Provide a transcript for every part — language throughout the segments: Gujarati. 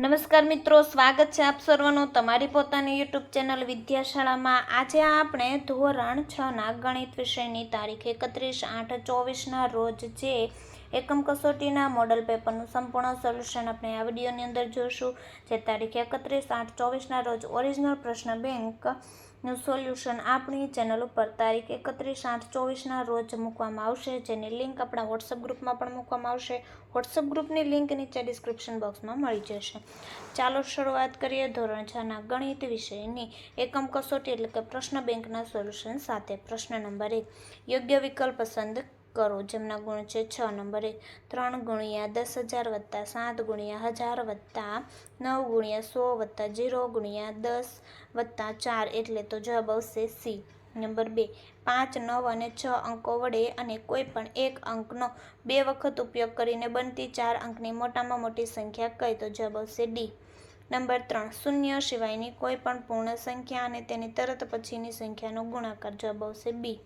નમસ્કાર મિત્રો, સ્વાગત છે આપ સર્વનું તમારી પોતાની યુટ્યુબ ચેનલ વિદ્યાશાળામાં. આજે આપણે ધોરણ છ ના ગણિત વિષયની તારીખ એકત્રીસ આઠ ચોવીસના રોજ જે એકમ કસોટીના મોડલ પેપરનું સંપૂર્ણ સોલ્યુશન આપણે આ વિડીયોની અંદર જોઈશું જે તારીખ એકત્રીસ આઠ ચોવીસના રોજ ઓરિજિનલ પ્રશ્ન બેંકનું સોલ્યુશન આપણી ચેનલ ઉપર તારીખ એકત્રીસ આઠ ચોવીસના રોજ મૂકવામાં આવશે. જેની લિંક આપણા વોટ્સઅપ ગ્રુપમાં પણ મૂકવામાં આવશે. વોટ્સઅપ ગ્રુપની લિંક નીચે ડિસ્ક્રિપ્શન બોક્સમાં મળી જશે. ચાલો શરૂઆત કરીએ ધોરણ છના ગણિત વિષયની. એકમ કસોટી એટલે કે પ્રશ્ન બેંકના સોલ્યુશન સાથે પ્રશ્ન નંબર એક. યોગ્ય વિકલ્પ પસંદ કરો. જેમના ગુણ છે છ, નંબરે ત્રણ ગુણ્યા દસ હજાર વત્તા સાત ગુણ્યા હજાર વત્તા નવ ગુણ્યા સો વત્તા જીરો ગુણ્યા દસ વત્તા ચાર એટલે તો જવાબ આવશે સી. નંબર બે, પાંચ, નવ અને છ અંકો વડે અને કોઈ પણ એક અંકનો બે વખત ઉપયોગ કરીને બનતી ચાર અંકની મોટામાં મોટી સંખ્યા કઈ? તો જવાબ આવશે ડી. નંબર ત્રણ, શૂન્ય સિવાયની કોઈ પણ પૂર્ણ સંખ્યા અને તેની તરત પછીની સંખ્યાનો ગુણાકાર. જવાબ આવશે બી.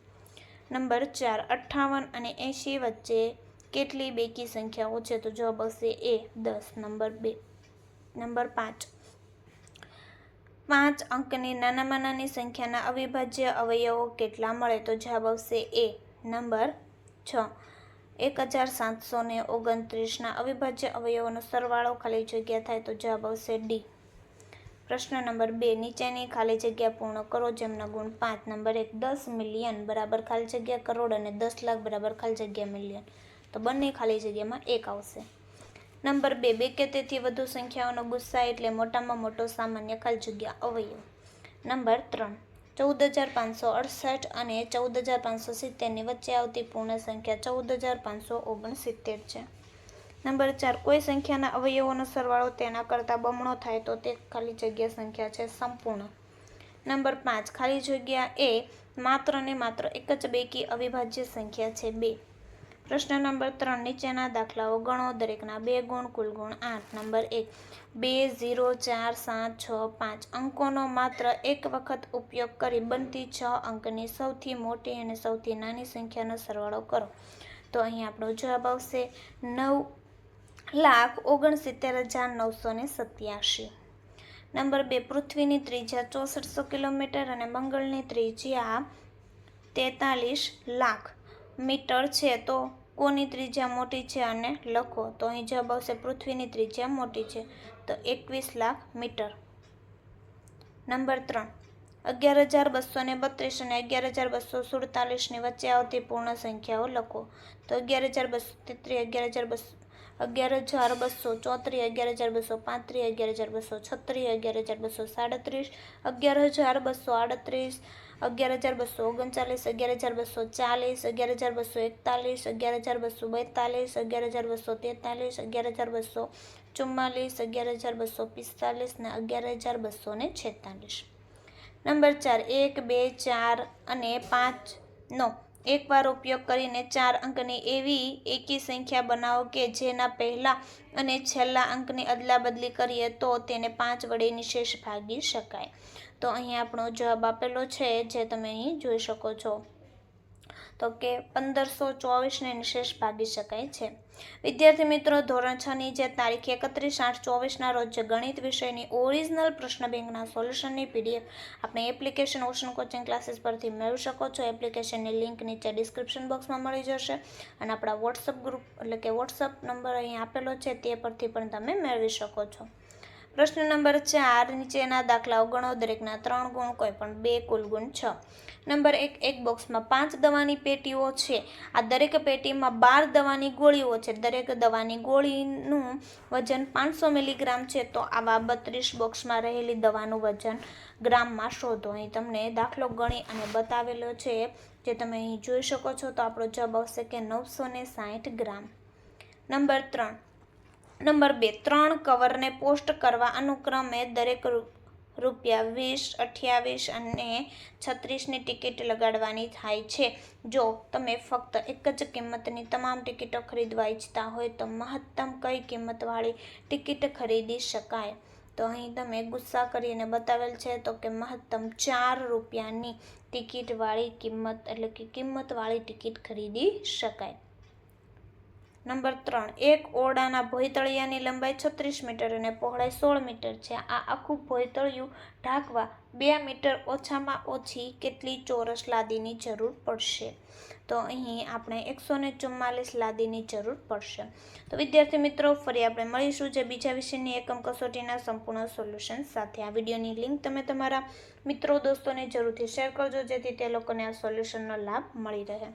નંબર ચાર, અઠ્ઠાવન અને એંશી વચ્ચે કેટલી બેકી સંખ્યાઓ છે? તો જવાબ આવશે એ દસ. નંબર બે. નંબર પાંચ. પાંચ અંકની નાનામાં નાની સંખ્યાના અવિભાજ્ય અવયવો કેટલા મળે? તો જવાબ આવશે એ નંબર છ. એક હજાર સાતસો ને ઓગણત્રીસના અવિભાજ્ય અવયવોનો સરવાળો ખાલી જગ્યા થાય તો જવાબ આવશે ડી. પ્રશ્ન નંબર બે, નીચેની ખાલી જગ્યા પૂર્ણ કરો, જેમના ગુણ પાંચ, નંબર એક, દસ મિલિયન બરાબર ખાલી જગ્યા કરોડ અને દસ લાખ બરાબર ખાલી જગ્યા મિલિયન. તો બંને ખાલી જગ્યામાં એક આવશે. નંબર બે બે કે તેથી વધુ સંખ્યાઓનો ગુસ્સા એટલે મોટામાં મોટો સામાન્ય ખાલી જગ્યા અવયવ. નંબર ત્રણ, ચૌદ હજાર પાંચસો અડસઠ અને ચૌદ હજાર પાંચસો સિત્તેરની વચ્ચે આવતી પૂર્ણ સંખ્યા ચૌદ હજાર પાંચસો ઓગણસિત્તેર છે. નંબર ચાર, કોઈ સંખ્યાના અવયવોનો સરવાળો તેના કરતાં બમણો થાય તો તે ખાલી જગ્યા સંખ્યા છે સંપૂર્ણ. નંબર પાંચ, ખાલી જગ્યા એ માત્ર ને માત્ર એક જ બેકી અવિભાજ્ય સંખ્યા છે બે. પ્રશ્ન નંબર ત્રણ, નીચેના દાખલાઓ ગણો દરેકના બે ગુણ કુલ ગુણ આઠ. નંબર એક, બે, ઝીરો, ચાર, સાત, છ, પાંચ અંકોનો માત્ર એક વખત ઉપયોગ કરી બનતી છ અંકની સૌથી મોટી અને સૌથી નાની સંખ્યાનો સરવાળો કરો. તો અહીં આપણો જવાબ આવશે નવ લાખ ઓગણસિત્તેર હજાર નવસો ને સત્યાસી નંબર બે, પૃથ્વીની ત્રિજ્યા ચોસઠસો કિલોમીટર અને મંગળની ત્રિજ્યા તેતાલીસ લાખ મીટર છે. તો કોની ત્રિજ્યા મોટી છે અને લખો? તો અહીં જવાબ આવશે, પૃથ્વીની ત્રિજ્યા મોટી છે, તો એકવીસ લાખ મીટર. નંબર ત્રણ, અગિયાર હજાર બસો ને બત્રીસ અને અગિયાર હજાર બસો સુડતાલીસની વચ્ચે આવતી પૂર્ણ સંખ્યાઓ લખો. તો અગિયાર હજાર બસો તેત્રીસ અગિયાર હજાર બસો અગિયાર હજાર બસો ચોત્રીસ અગિયાર હજાર બસો પાંત્રીસ અગિયાર હજાર બસો છત્રીસ અગિયાર હજાર બસો સાડત્રીસ અગિયાર હજાર બસો આડત્રીસ અગિયાર હજાર બસો ઓગણચાલીસ અગિયાર હજાર બસો ચાલીસ અગિયાર હજાર બસો એકતાલીસ, અગિયાર હજાર બસો બેતાલીસ અગિયાર હજાર બસો તેતાલીસ અગિયાર હજાર બસો ચુમ્માલીસ અગિયાર હજાર બસો પિસ્તાલીસ ને અગિયાર હજાર બસો ને છેતાલીસ નંબર ચાર, એક બે ચાર અને પાંચનો એકવાર ઉપયોગ કરીને ચાર અંકની એવી એકી સંખ્યા બનાવો કે જેના પહેલા અને છેલ્લા અંકની અદલાબદલી કરીએ તો તેને પાંચ વડે નિશેષ ભાગી શકાય. તો અહીં આપણો જવાબ આપેલો છે, જે તમે અહીં જોઈ શકો છો. તો કે પંદરસો ચોવીસને નિશેષ ભાગી શકાય છે. વિદ્યાર્થી મિત્રો, ધોરણ છની જે તારીખ એકત્રીસ આઠ ચોવીસના રોજ ગણિત વિષયની ઓરિજિનલ પ્રશ્ન બેંકના સોલ્યુશનની પીડીએફ આપણે એપ્લિકેશન ઓશન કોચિંગ ક્લાસીસ પરથી મેળવી શકો છો. એપ્લિકેશનની લિંક નીચે ડિસ્ક્રિપ્શન બોક્સમાં મળી જશે અને આપણા વોટ્સઅપ ગ્રુપ એટલે કે વોટ્સઅપ નંબર અહીં આપેલો છે તે પરથી પણ તમે મેળવી શકો છો. પ્રશ્ન નંબર ચાર, નીચેના દાખલાઓ ગણો દરેકના ત્રણ ગુણ કોઈ પણ બે, કુલ ગુણ છ. નંબર એક એક બોક્સમાં પાંચ દવાની પેટીઓ છે. આ દરેક પેટીમાં બાર દવાની ગોળીઓ છે. દરેક દવાની ગોળીનું વજન પાંચસો મિલીગ્રામ છે, તો આવા બત્રીસ બોક્સમાં રહેલી દવાનું વજન ગ્રામમાં શોધો. અહીં તમને દાખલો ગણી અને બતાવેલો છે, જે તમે અહીં જોઈ શકો છો, તો આપણો જવાબ આવશે કે નવસો ગ્રામ. નંબર ત્રણ નંબર બે, ત્રણ કવરને પોસ્ટ કરવા અનુક્રમે દરેક રૂપિયા વીસ, અઠ્યાવીસ અને છત્રીસની ટિકિટ લગાડવાની થાય છે. જો તમે ફક્ત એક જ કિંમતની તમામ ટિકિટો ખરીદવા ઈચ્છતા હોય તો મહત્તમ કઈ કિંમતવાળી ટિકિટ ખરીદી શકાય? તો અહીં તમે ગુસ્સા કરીને બતાવેલ છે તો કે મહત્તમ ચાર રૂપિયાની ટિકિટવાળી કિંમત, એટલે કે કિંમતવાળી ટિકિટ ખરીદી શકાય. નંબર ત્રણ, એક ઓરડાના ભોયતળિયાની લંબાઈ છત્રીસ મીટર અને પહોળાઈ સોળ મીટર છે. આ આખું ભોયતળિયું ઢાંકવા બે મીટર ઓછામાં ઓછી કેટલી ચોરસ લાદીની જરૂર પડશે? તો અહીં આપણે એકસો ને ચુમ્માલીસ લાદીની જરૂર પડશે. તો વિદ્યાર્થી મિત્રો, ફરી આપણે મળીશું જે બીજા વિષયની એકમ કસોટીના સંપૂર્ણ સોલ્યુશન સાથે. આ વિડીયોની લિંક તમે તમારા મિત્રો, દોસ્તોને જરૂરથી શેર કરજો, જેથી તે લોકોને આ સોલ્યુશનનો લાભ મળી રહે.